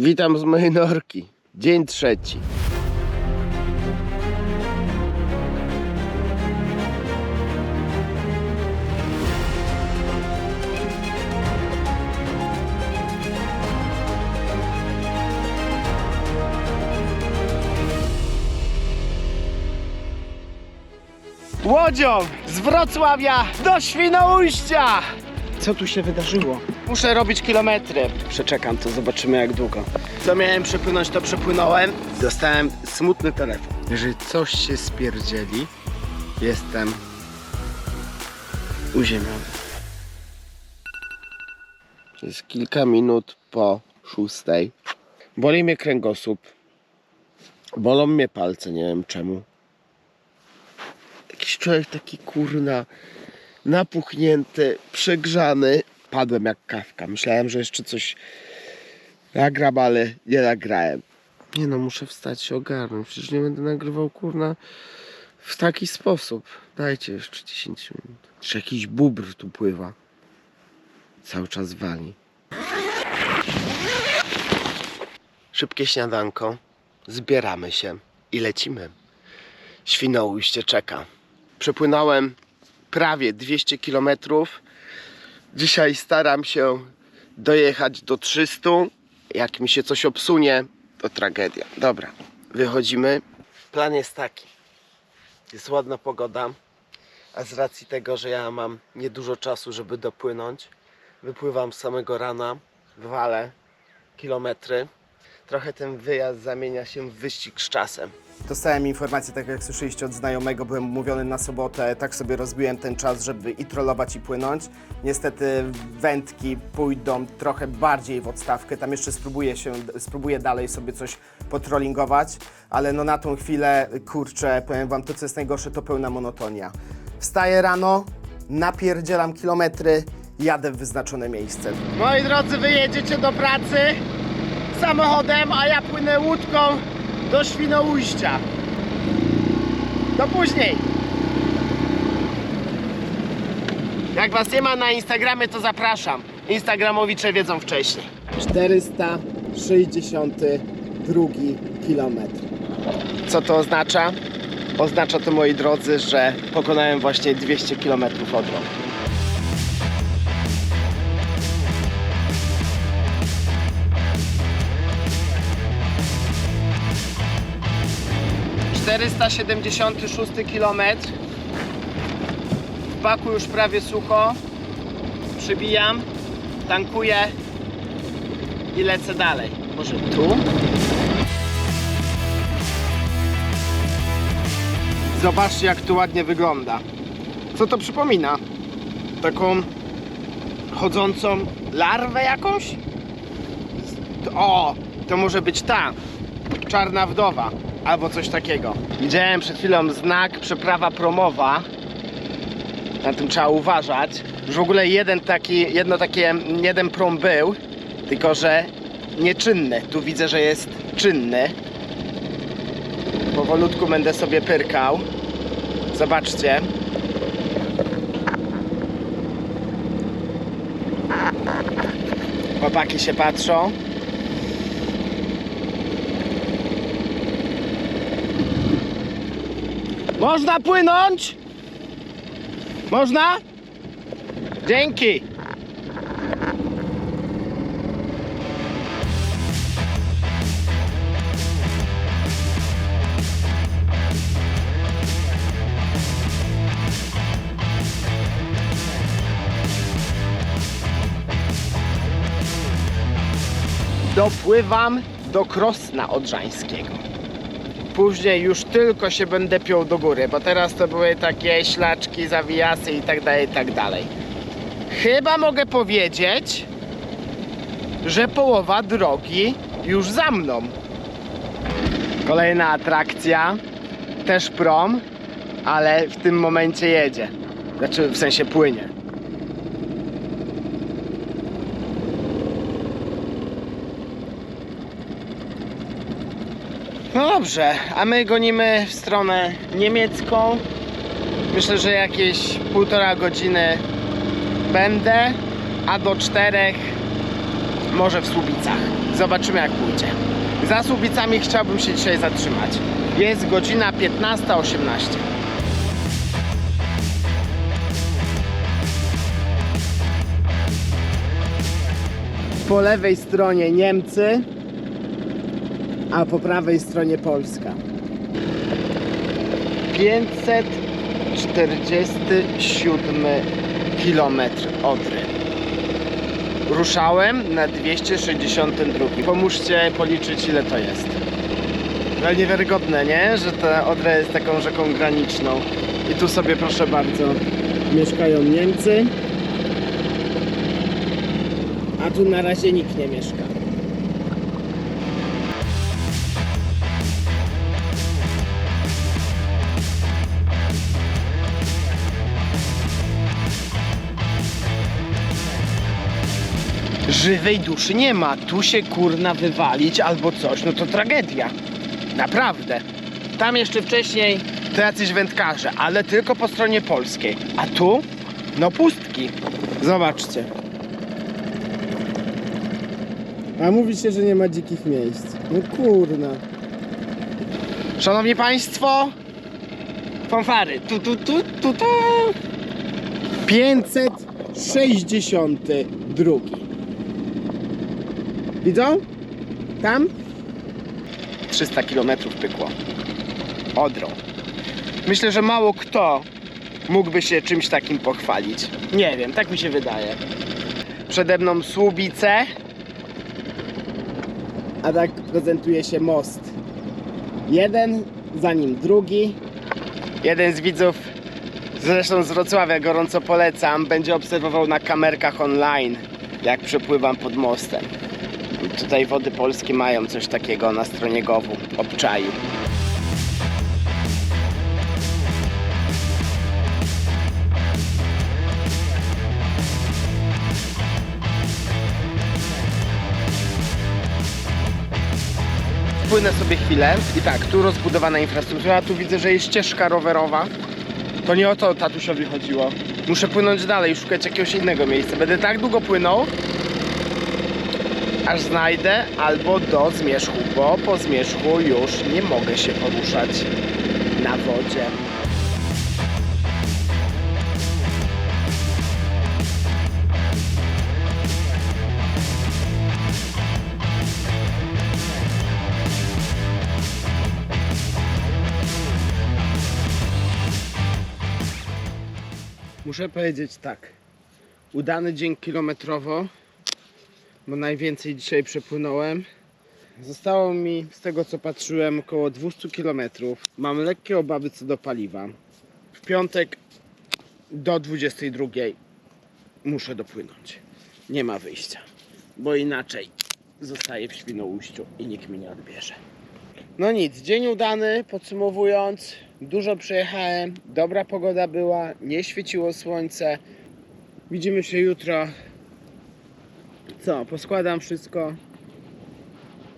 Witam z mojej norki. Dzień trzeci. Łodzią z Wrocławia do Świnoujścia! Co tu się wydarzyło? Muszę robić kilometry. Przeczekam to, zobaczymy jak długo. Co miałem przepłynąć, to przepłynąłem. Dostałem smutny telefon. Jeżeli coś się spierdzieli, jestem uziemiony. Jest kilka minut po szóstej. Boli mnie kręgosłup. Bolą mnie palce, nie wiem czemu. Jakiś człowiek taki kurna napuchnięty, przegrzany. Padłem jak kawka. Myślałem, że jeszcze coś nagram, ale nie nagrałem. Nie no, muszę wstać się ogarnąć. Przecież nie będę nagrywał kurna w taki sposób. Dajcie jeszcze 10 minut. Czy jakiś bubr tu pływa. Cały czas wali. Szybkie śniadanko. Zbieramy się i lecimy. Świnoujście czeka. Przepłynąłem prawie 200 km. Dzisiaj staram się dojechać do 300. Jak mi się coś obsunie, to tragedia. Dobra, wychodzimy. Plan jest taki. Jest ładna pogoda, a z racji tego, że ja mam niedużo czasu, żeby dopłynąć, wypływam z samego rana, walę kilometry. Trochę ten wyjazd zamienia się w wyścig z czasem. Dostałem informację, tak jak słyszeliście od znajomego, byłem umówiony na sobotę, tak sobie rozbiłem ten czas, żeby i trollować i płynąć. Niestety wędki pójdą trochę bardziej w odstawkę, tam jeszcze spróbuję się, spróbuję dalej sobie coś potrollingować, ale no na tą chwilę, kurczę, powiem wam, to co jest najgorsze, to pełna monotonia. Wstaję rano, napierdzielam kilometry, jadę w wyznaczone miejsce. Moi drodzy, wy jedziecie do pracy samochodem, a ja płynę łódką do Świnoujścia. Do później. Jak was nie ma na Instagramie, to zapraszam. Instagramowicze wiedzą wcześniej. 462 kilometr. Co to oznacza? Oznacza to, moi drodzy, że pokonałem właśnie 200 km od. 476 km. W baku już prawie sucho. Przybijam, tankuję i lecę dalej. Może tu? Zobaczcie, jak tu ładnie wygląda. Co to przypomina? Taką chodzącą larwę jakąś? O, to może być ta czarna wdowa albo coś takiego. Widziałem przed chwilą znak przeprawa promowa. Na tym trzeba uważać. Już w ogóle jeden taki, jedno takie, jeden prom był, tylko że nieczynny. Tu widzę, że jest czynny. Powolutku będę sobie pyrkał. Zobaczcie. Chłopaki się patrzą. Można płynąć? Można? Dzięki. Dopływam do Krosna Odrzańskiego później już tylko się będę piął do góry, bo teraz to były takie ślaczki, zawijasy i tak dalej, i tak dalej. Chyba mogę powiedzieć, że połowa drogi już za mną. Kolejna atrakcja, też prom, ale w tym momencie jedzie. Znaczy w sensie płynie. No dobrze, a my gonimy w stronę niemiecką. Myślę, że jakieś półtora godziny będę, a do czterech może w Słubicach. Zobaczymy jak pójdzie. Za Słubicami chciałbym się dzisiaj zatrzymać. Jest godzina 15.18. Po lewej stronie Niemcy, a po prawej stronie Polska. 547 kilometr Odry. Ruszałem na 262. Pomóżcie policzyć ile to jest. No niewiarygodne, nie? Że ta Odra jest taką rzeką graniczną. I tu sobie proszę bardzo mieszkają Niemcy. A tu na razie nikt nie mieszka. Żywej duszy nie ma. Tu się kurna wywalić albo coś, no to tragedia. Naprawdę. Tam jeszcze wcześniej to jacyś wędkarze, ale tylko po stronie polskiej. A tu? No pustki. Zobaczcie. A mówi się, że nie ma dzikich miejsc. No kurna. Szanowni Państwo, fanfary. Tu, tu, tu, tu, tu. 562. Widzą? Tam? 300 km pykło. Odrą. Myślę, że mało kto mógłby się czymś takim pochwalić. Nie wiem, tak mi się wydaje. Przede mną Słubice. A tak prezentuje się most. Jeden, za nim drugi. Jeden z widzów, zresztą z Wrocławia, gorąco polecam, będzie obserwował na kamerkach online, jak przepływam pod mostem. Tutaj wody polskie mają coś takiego na stronie GOW-u, obczaił. Płynę sobie chwilę i tak, tu rozbudowana infrastruktura, tu widzę, że jest ścieżka rowerowa. To nie o to tatusiowi chodziło. Muszę płynąć dalej, szukać jakiegoś innego miejsca. Będę tak długo płynął, aż znajdę albo do zmierzchu, bo po zmierzchu już nie mogę się poruszać na wodzie. Muszę powiedzieć tak. Udany dzień kilometrowo bo najwięcej dzisiaj przepłynąłem. Zostało mi z tego co patrzyłem około 200 km. Mam lekkie obawy co do paliwa. W piątek do 22 muszę dopłynąć. Nie ma wyjścia, bo inaczej zostaję w Świnoujściu i nikt mnie nie odbierze. No nic, dzień udany, podsumowując, dużo przejechałem, dobra pogoda była, nie świeciło słońce. Widzimy się jutro co, poskładam wszystko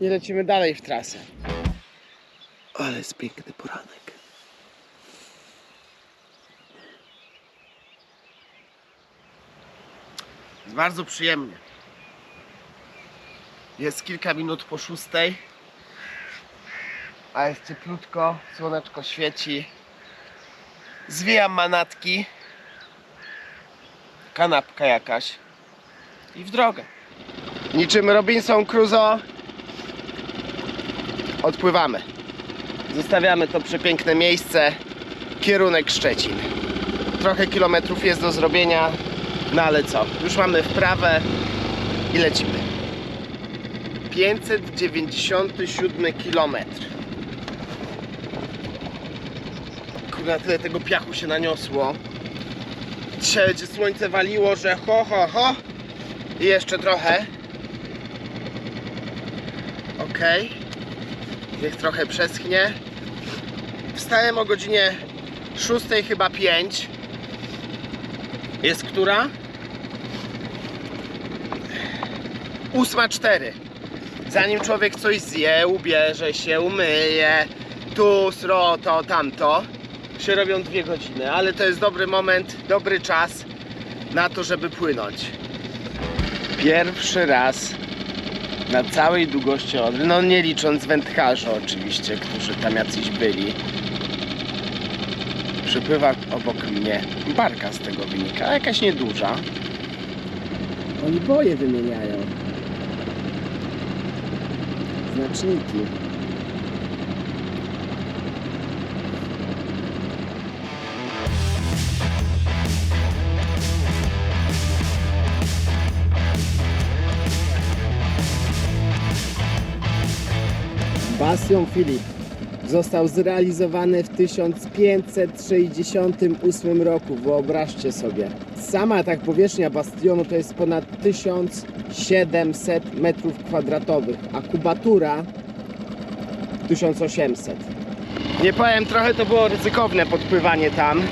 i lecimy dalej w trasę. Ale jest piękny poranek. Jest bardzo przyjemnie. Jest kilka minut po szóstej, a jest cieplutko, słoneczko świeci. Zwijam manatki, kanapka jakaś i w drogę. Niczym Robinson Crusoe odpływamy. Zostawiamy to przepiękne miejsce. Kierunek Szczecin. Trochę kilometrów jest do zrobienia, no ale co? Już mamy wprawę i lecimy. 597 kilometr. Kurde, tyle tego piachu się naniosło. Dzisiaj słońce waliło, że ho, ho, ho. I jeszcze trochę. Ok. Niech trochę przeschnie. Wstałem o godzinie 6 chyba 5. Jest która? 8.04. Zanim człowiek coś zje, ubierze się, umyje, tu, sro, to, tamto, się robią dwie godziny, ale to jest dobry moment, dobry czas na to, żeby płynąć. Pierwszy raz Na całej długości Odry, no nie licząc wędkarzy oczywiście, którzy tam jacyś byli. Przypływa obok mnie barka z tego wynika, jakaś nieduża. Oni boje wymieniają. Znaczniki. Bastion Philip został zrealizowany w 1568 roku, wyobraźcie sobie. Sama tak powierzchnia bastionu to jest ponad 1700 metrów kwadratowych, a kubatura 1800. Nie powiem, trochę to było ryzykowne podpływanie tam,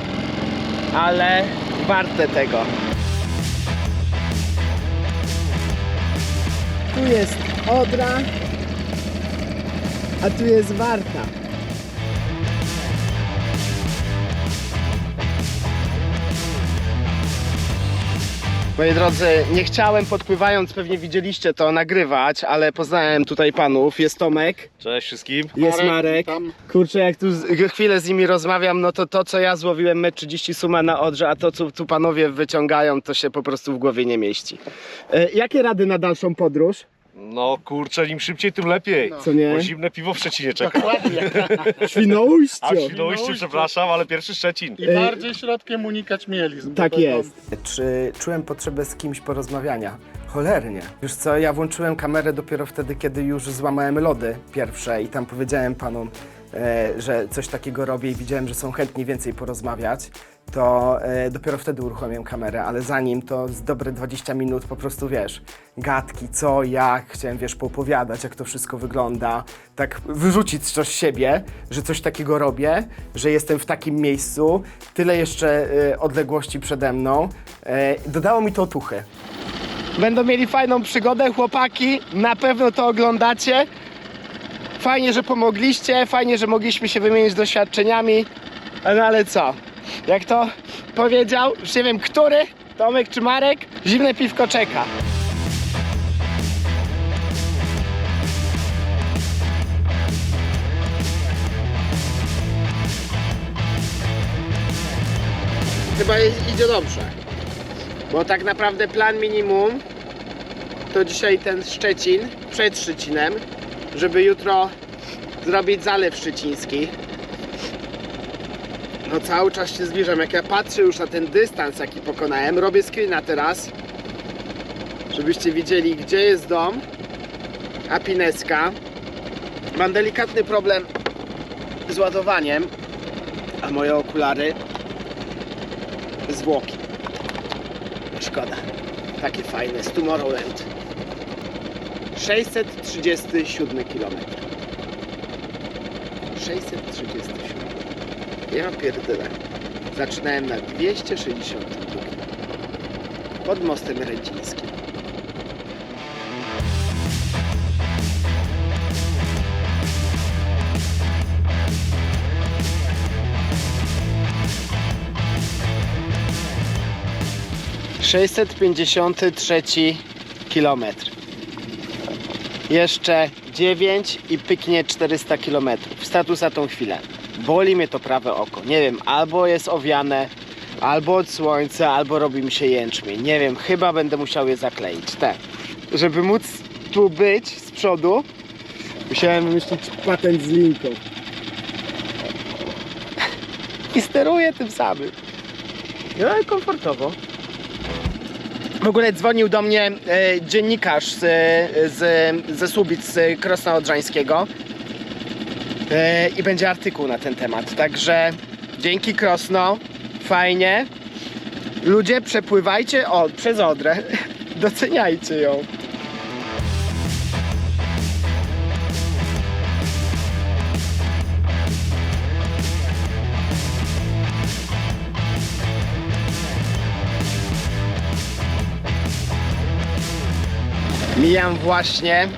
ale warte tego. Tu jest Odra, a tu jest Warta. Moi drodzy, nie chciałem podpływając, pewnie widzieliście to, nagrywać, ale poznałem tutaj panów. Jest Tomek, Cześć wszystkim. jest Marek. Kurczę, jak tu z- chwilę z nimi rozmawiam, no to to, co ja złowiłem 1,30 suma na Odrze, a to, co tu panowie wyciągają, to się po prostu w głowie nie mieści. E, jakie rady na dalszą podróż? No kurczę, im szybciej, tym lepiej. Co nie? Bo zimne piwo w Szczecinie czeka. Dokładnie. Świnoujście! A w Świnoujściu, przepraszam, ale pierwszy Szczecin. I bardziej środkiem unikać mielizn. Tak to- jest. Czy czułem potrzebę z kimś porozmawiania? Cholernie. Wiesz co, ja włączyłem kamerę dopiero wtedy, kiedy już złamałem lody pierwsze i tam powiedziałem panom, że coś takiego robię i widziałem, że są chętni więcej porozmawiać, to e, dopiero wtedy uruchomiłem kamerę, ale zanim to z dobre 20 minut po prostu, wiesz, gadki, co, jak, chciałem, wiesz, poopowiadać, jak to wszystko wygląda, tak wyrzucić coś z siebie, że coś takiego robię, że jestem w takim miejscu, tyle jeszcze e, odległości przede mną, e, dodało mi to otuchy. Będą mieli fajną przygodę, chłopaki. Na pewno to oglądacie. Fajnie, że pomogliście, fajnie, że mogliśmy się wymienić doświadczeniami. No ale co? Jak to powiedział, już nie wiem który, Tomek czy Marek, zimne piwko czeka. Chyba idzie dobrze. Bo tak naprawdę plan minimum to dzisiaj ten Szczecin, przed Szczecinem, żeby jutro zrobić zalew szczeciński. No cały czas się zbliżam, jak ja patrzę już na ten dystans jaki pokonałem, robię screena teraz, żebyście widzieli gdzie jest dom, a Pineska. Mam delikatny problem z ładowaniem, a moje okulary zwłoki. Szkoda. Takie fajne z Tomorrowland. 637 km. 637. Ja pierdolę. Zaczynałem na 262. Pod mostem rędzińskim. Sześćset pięćdziesiąty trzeci kilometr. Jeszcze 9 i pyknie 400 km. Status za tą chwilę. Boli mnie to prawe oko. Nie wiem, albo jest owiane, albo od słońca, albo robi mi się jęczmień. Nie wiem, chyba będę musiał je zakleić. Te. Żeby móc tu być z przodu, musiałem wymyślić patent z linką. I steruję tym samym. No komfortowo. W ogóle dzwonił do mnie e, dziennikarz z, z, ze Słubic z Krosna Odrzańskiego e, i będzie artykuł na ten temat. Także dzięki Krosno, fajnie. Ludzie przepływajcie o, przez Odrę, doceniajcie ją. Mijam właśnie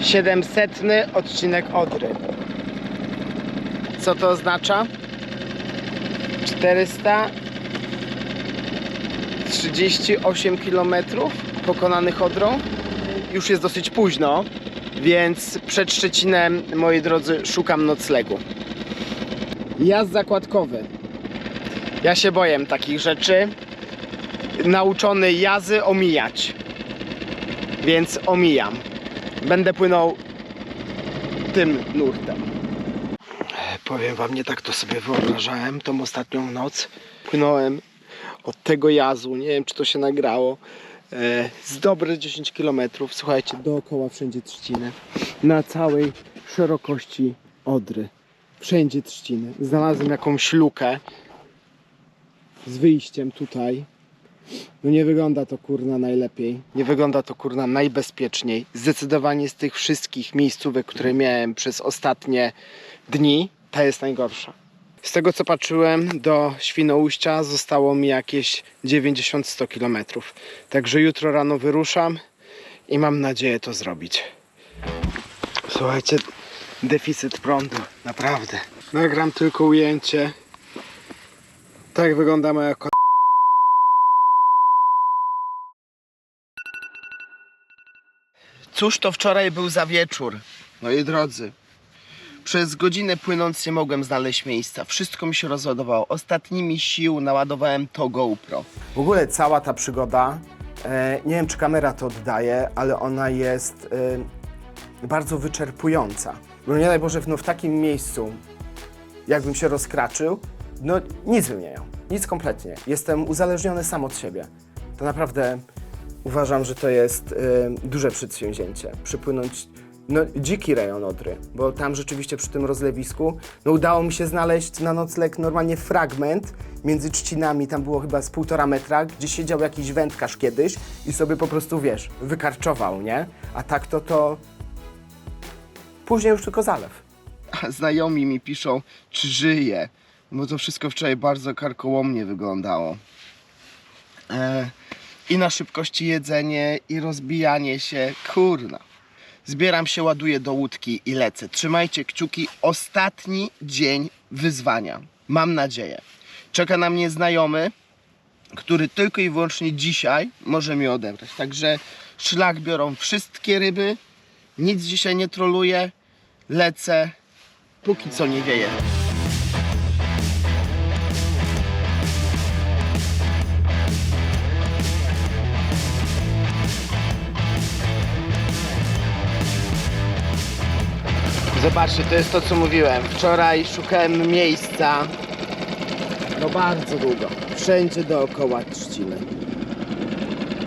700 odcinek Odry. Co to oznacza? 438 km pokonanych Odrą. już jest dosyć późno, więc przed Szczecinem, moi drodzy, szukam noclegu. Jazd zakładkowy. Ja się boję takich rzeczy. Nauczony jazy omijać. Więc omijam. Będę płynął tym nurtem. Powiem wam, nie tak to sobie wyobrażałem tą ostatnią noc. Płynąłem od tego jazu, nie wiem czy to się nagrało, e, z dobre 10 km. Słuchajcie, dookoła wszędzie trzciny. Na całej szerokości Odry. Wszędzie trzciny. Znalazłem jakąś lukę z wyjściem tutaj. No nie wygląda to kurna najlepiej. Nie wygląda to kurna najbezpieczniej. Zdecydowanie z tych wszystkich miejscówek, które miałem przez ostatnie dni, ta jest najgorsza. Z tego co patrzyłem, do Świnoujścia zostało mi jakieś 90-100 km. Także jutro rano wyruszam i mam nadzieję to zrobić. Słuchajcie, deficyt prądu, naprawdę. Nagram tylko ujęcie. Tak wygląda moja Cóż to wczoraj był za wieczór, moi drodzy. Przez godzinę płynąc nie mogłem znaleźć miejsca. Wszystko mi się rozładowało. Ostatnimi sił naładowałem to GoPro. W ogóle cała ta przygoda, e, nie wiem czy kamera to oddaje, ale ona jest e, bardzo wyczerpująca. Bo nie daj Boże, no w takim miejscu, jakbym się rozkraczył, no nic bym nie miał. Nic kompletnie. Jestem uzależniony sam od siebie. To naprawdę uważam, że to jest e, duże przedsięwzięcie. Przypłynąć no, dziki rejon Odry, bo tam rzeczywiście przy tym rozlewisku no, udało mi się znaleźć na nocleg normalnie fragment między trzcinami, tam było chyba z półtora metra, gdzie siedział jakiś wędkarz kiedyś i sobie po prostu, wiesz, wykarczował, nie? A tak to to... Później już tylko zalew. Znajomi mi piszą, czy żyję, bo to wszystko wczoraj bardzo karkołomnie wyglądało. E, I na szybkości jedzenie, i rozbijanie się, kurna. Zbieram się, ładuję do łódki i lecę. Trzymajcie kciuki, ostatni dzień wyzwania. Mam nadzieję. Czeka na mnie znajomy, który tylko i wyłącznie dzisiaj może mi odebrać. Także szlak biorą wszystkie ryby, nic dzisiaj nie troluję, lecę, póki co nie wieje. Zobaczcie, to jest to co mówiłem. Wczoraj szukałem miejsca no bardzo długo. Wszędzie dookoła trzciny.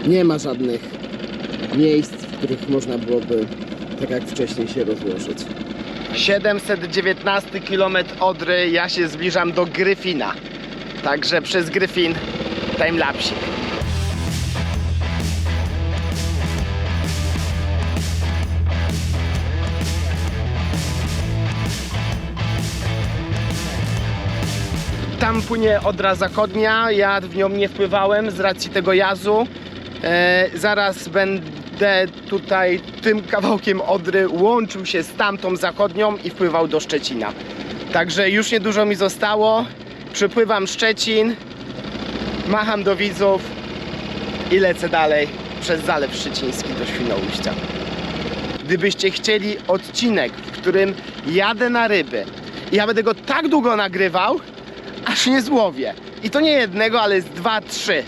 Nie ma żadnych miejsc, w których można byłoby tak jak wcześniej się rozłożyć. 719 km Odry, ja się zbliżam do Gryfina. Także przez Gryfin timelapsik. Tam płynie Odra Zachodnia, ja w nią nie wpływałem z racji tego jazu. E, zaraz będę tutaj tym kawałkiem Odry łączył się z tamtą zachodnią i wpływał do Szczecina. Także już niedużo mi zostało. Przypływam Szczecin, macham do widzów i lecę dalej przez Zalew Szczeciński do Świnoujścia. Gdybyście chcieli odcinek, w którym jadę na ryby ja będę go tak długo nagrywał, aż nie złowię. I to nie jednego, ale z dwa, trzy.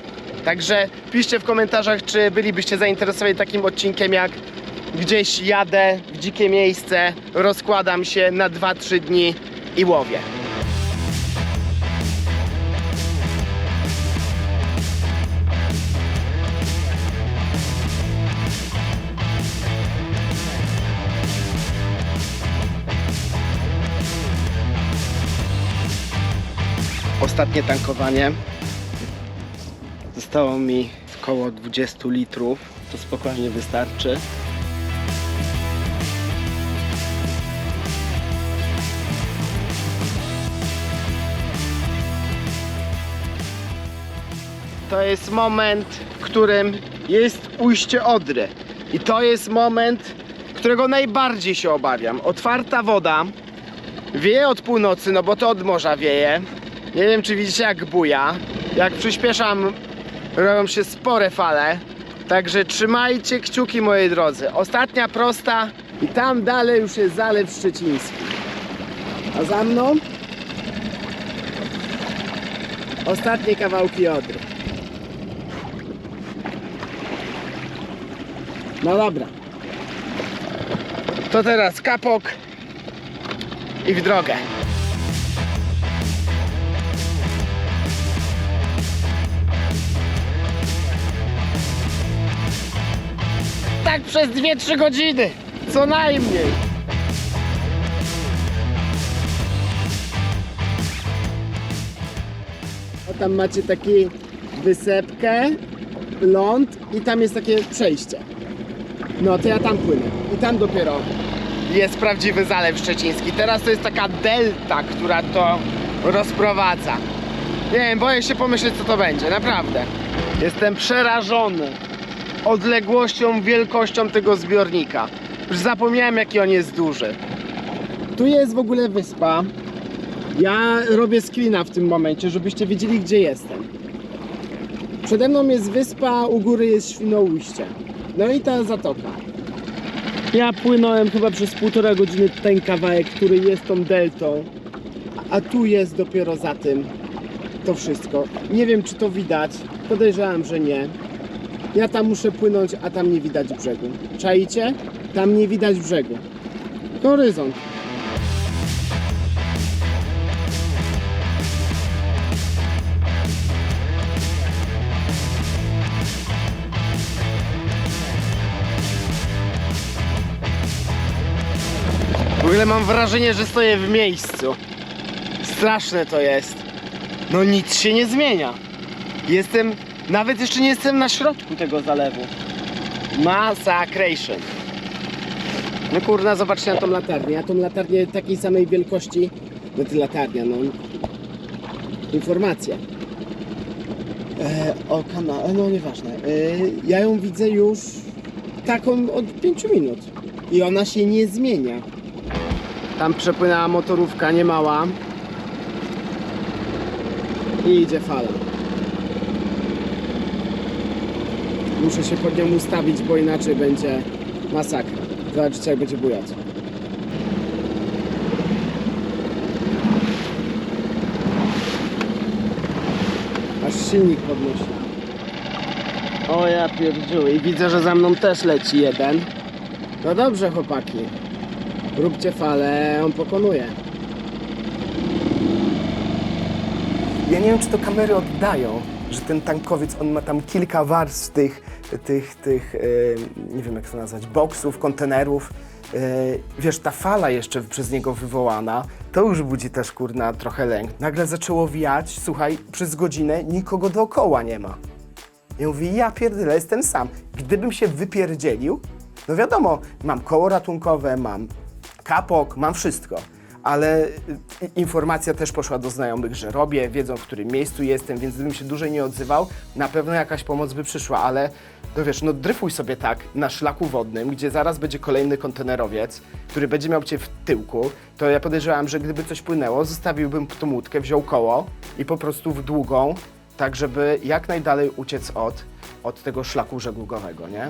Także piszcie w komentarzach, czy bylibyście zainteresowani takim odcinkiem, jak gdzieś jadę w dzikie miejsce, rozkładam się na 2-3 dni i łowię. Ostatnie tankowanie. Zostało mi około 20 litrów. To spokojnie wystarczy. To jest moment, w którym jest ujście Odry. I to jest moment, którego najbardziej się obawiam. Otwarta woda, Wieje od północy, no bo to od morza wieje. Nie wiem, czy widzicie jak buja. Jak przyspieszam, robią się spore fale. Także trzymajcie kciuki moi drodzy. Ostatnia prosta i tam dalej już jest Zalew Szczeciński. A za mną ostatnie kawałki Odry. No dobra. To teraz kapok i w drogę. Tak przez 2-3 godziny. Co najmniej. O, tam macie taki wysepkę, ląd i tam jest takie przejście. No to ja tam płynę. I tam dopiero jest prawdziwy Zalew Szczeciński. Teraz to jest taka delta, która to rozprowadza. Nie wiem, boję się pomyśleć co to będzie, naprawdę. Jestem przerażony odległością, wielkością tego zbiornika. Już zapomniałem jaki on jest duży. Tu jest w ogóle wyspa. Ja robię screena w tym momencie, żebyście wiedzieli gdzie jestem. Przede mną jest wyspa, u góry jest Świnoujście. No i ta zatoka. Ja płynąłem chyba przez półtora godziny ten kawałek, który jest tą deltą. A tu jest dopiero za tym to wszystko. Nie wiem czy to widać. Podejrzewam, że nie. Ja tam muszę płynąć, a tam nie widać brzegu. Czaicie? Tam nie widać brzegu. Horyzont. W ogóle mam wrażenie, że stoję w miejscu. Straszne to jest. No nic się nie zmienia. Jestem, nawet jeszcze nie jestem na środku tego zalewu. Massacration. No kurna, zobaczcie na tą latarnię. Ja tą latarnię takiej samej wielkości, no ty latarnia, no. Informacja. E, o kanale, no nieważne. E, ja ją widzę już taką od 5 minut. I ona się nie zmienia. Tam przepłynęła motorówka, nie mała. I idzie fala. Muszę się pod nią ustawić, bo inaczej będzie masakra. Zobaczycie jak będzie bujać. Aż silnik podnosi. O ja pierdziu i widzę, że za mną też leci jeden. No dobrze chłopaki. Róbcie falę, on pokonuje. Ja nie wiem, czy to kamery oddają, że ten tankowiec, on ma tam kilka warstw tych, tych, tych e, nie wiem jak to nazwać, boksów, kontenerów. E, wiesz, ta fala jeszcze przez niego wywołana, to już budzi też, kurna, trochę lęk. Nagle zaczęło wiać, słuchaj, przez godzinę nikogo dookoła nie ma. Ja mówię, ja pierdolę, jestem sam. Gdybym się wypierdzielił, no wiadomo, mam koło ratunkowe, mam kapok, mam wszystko. Ale y, informacja też poszła do znajomych, że robię, wiedzą w którym miejscu jestem, więc gdybym się dłużej nie odzywał, na pewno jakaś pomoc by przyszła, ale no wiesz, no dryfuj sobie tak na szlaku wodnym, gdzie zaraz będzie kolejny kontenerowiec, który będzie miał cię w tyłku, to ja podejrzewam, że gdyby coś płynęło, zostawiłbym tą łódkę, wziął koło i po prostu w długą, tak żeby jak najdalej uciec od, od tego szlaku żeglugowego, nie?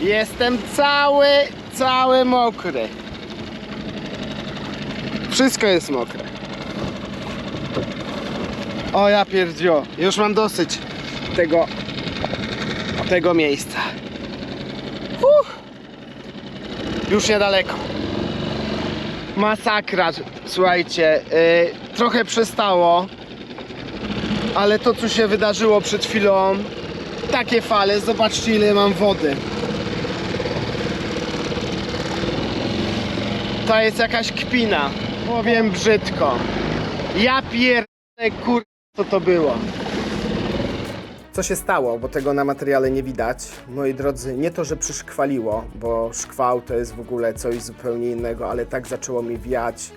Jestem cały, cały mokry. Wszystko jest mokre. O ja pierdzio, już mam dosyć tego, tego miejsca. Uff. Już niedaleko. Masakra, słuchajcie, yy, trochę przestało, ale to co się wydarzyło przed chwilą, takie fale, zobaczcie ile mam wody. To jest jakaś kpina. Powiem brzydko. Ja pierdolę kur... co to było. Co się stało, bo tego na materiale nie widać. Moi drodzy, nie to, że przyszkwaliło, bo szkwał to jest w ogóle coś zupełnie innego, ale tak zaczęło mi wiać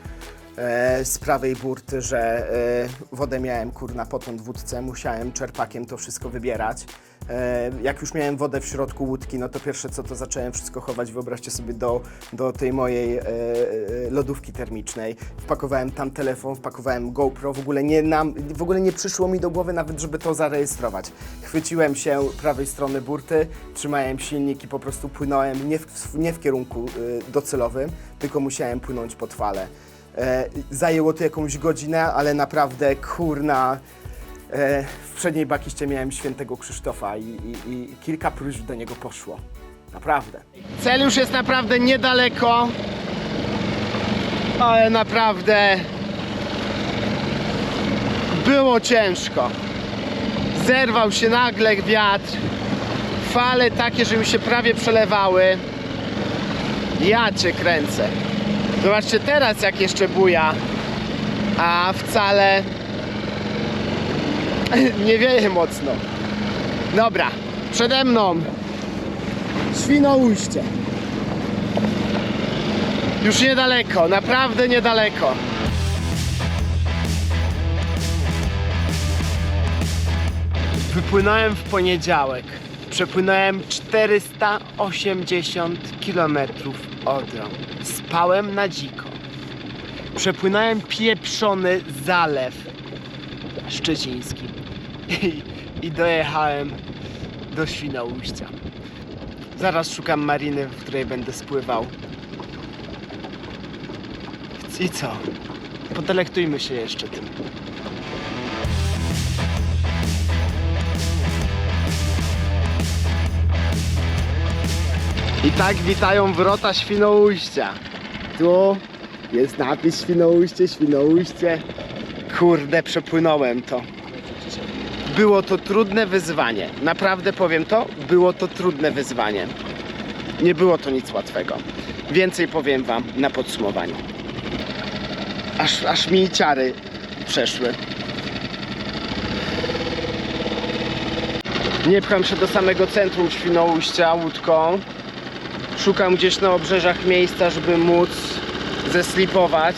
e, z prawej burty, że e, wodę miałem kurna potąd wódce, musiałem czerpakiem to wszystko wybierać. E, Jak już miałem wodę w środku łódki, no to pierwsze co to zacząłem wszystko chować, wyobraźcie sobie, do, do tej mojej e, e, lodówki termicznej. Wpakowałem tam telefon, wpakowałem GoPro, w ogóle, nie nam, w ogóle nie przyszło mi do głowy nawet, żeby to zarejestrować. Chwyciłem się prawej strony burty, trzymałem silnik i po prostu płynąłem nie w, nie w kierunku docelowym, tylko musiałem płynąć pod falę. Zajęło to jakąś godzinę, ale naprawdę kurna. E, w przedniej bakiście miałem świętego Krzysztofa i, i, i kilka próśb do niego poszło. Naprawdę. Cel już jest naprawdę niedaleko, ale naprawdę było ciężko. Zerwał się nagle wiatr, fale takie, że już się prawie przelewały. Ja cię kręcę. Zobaczcie teraz jak jeszcze buja, a wcale nie wieje mocno. Dobra, przede mną Świnoujście. Już niedaleko, naprawdę niedaleko. Wypłynąłem w poniedziałek. Przepłynąłem 480 km Odrą. Spałem na dziko. Przepłynąłem pieprzony zalew szczeciński. I, i dojechałem do Świnoujścia. Zaraz szukam mariny, w której będę spływał. I co? Podelektujmy się jeszcze tym. I tak witają wrota Świnoujścia. Tu jest napis Świnoujście, Świnoujście. Kurde, przepłynąłem to. Było to trudne wyzwanie. Naprawdę powiem to, było to trudne wyzwanie. Nie było to nic łatwego. Więcej powiem Wam na podsumowaniu. Aż, aż mi ciary przeszły. Nie pcham się do samego centrum Świnoujścia łódką. Szukam gdzieś na obrzeżach miejsca, żeby móc zeslipować.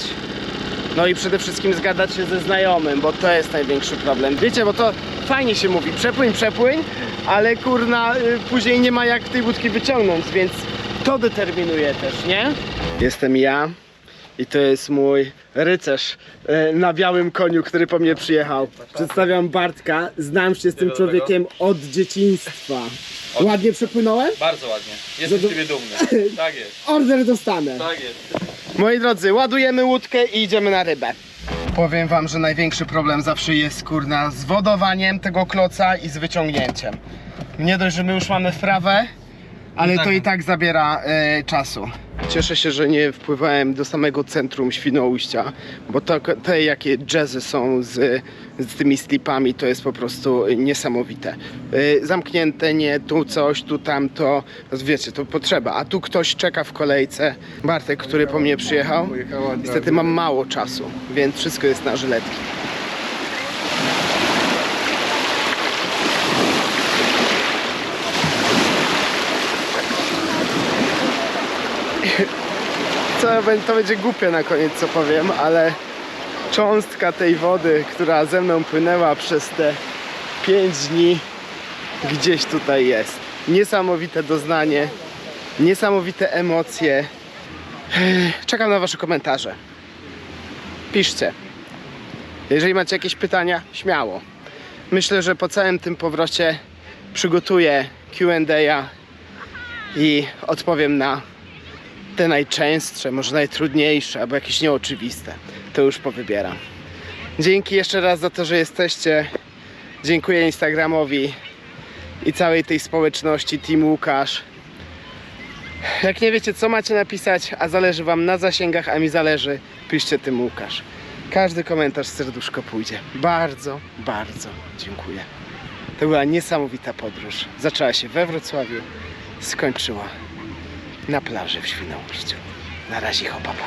No i przede wszystkim zgadać się ze znajomym, bo to jest największy problem. Wiecie, bo to fajnie się mówi, przepłyń, przepłyń, ale kurna, y, później nie ma jak tej łódki wyciągnąć, więc to determinuje też, nie? Jestem ja i to jest mój rycerz y, na białym koniu, który po mnie przyjechał. Przedstawiam Bartka, znam się z tym człowiekiem od dzieciństwa. Ładnie przepłynąłem? Bardzo ładnie. Jestem z ciebie dumny. Tak jest, Order dostanę. tak jest. Moi drodzy, ładujemy łódkę i idziemy na rybę. Powiem wam, że największy problem zawsze jest kurna z wodowaniem tego kloca i z wyciągnięciem. Nie dość, że my już mamy wprawę, ale tak. to i tak zabiera e, czasu. Cieszę się, że nie wpływałem do samego centrum Świnoujścia, bo to, te jakie jazzy są z, z tymi slipami, to jest po prostu niesamowite. E, zamknięte, nie, tu coś, tu tamto, wiecie, to potrzeba, a tu ktoś czeka w kolejce. Bartek, który po mnie przyjechał, niestety mam mało czasu, więc wszystko jest na żyletki. To będzie głupie na koniec co powiem, ale cząstka tej wody, która ze mną płynęła przez te 5 dni gdzieś tutaj jest. Niesamowite doznanie, niesamowite emocje. Czekam na wasze komentarze. Piszcie. Jeżeli macie jakieś pytania, śmiało. Myślę, że po całym tym powrocie przygotuję Q&A i odpowiem na te najczęstsze, może najtrudniejsze, albo jakieś nieoczywiste. To już powybieram. Dzięki jeszcze raz za to, że jesteście. Dziękuję Instagramowi i całej tej społeczności Team Łukasz. Jak nie wiecie, co macie napisać, a zależy Wam na zasięgach, a mi zależy, piszcie Team Łukasz. Każdy komentarz serduszko pójdzie. Bardzo, bardzo dziękuję. To była niesamowita podróż. Zaczęła się we Wrocławiu, skończyła na plaży w Świnoujściu. Na razie, hopapa.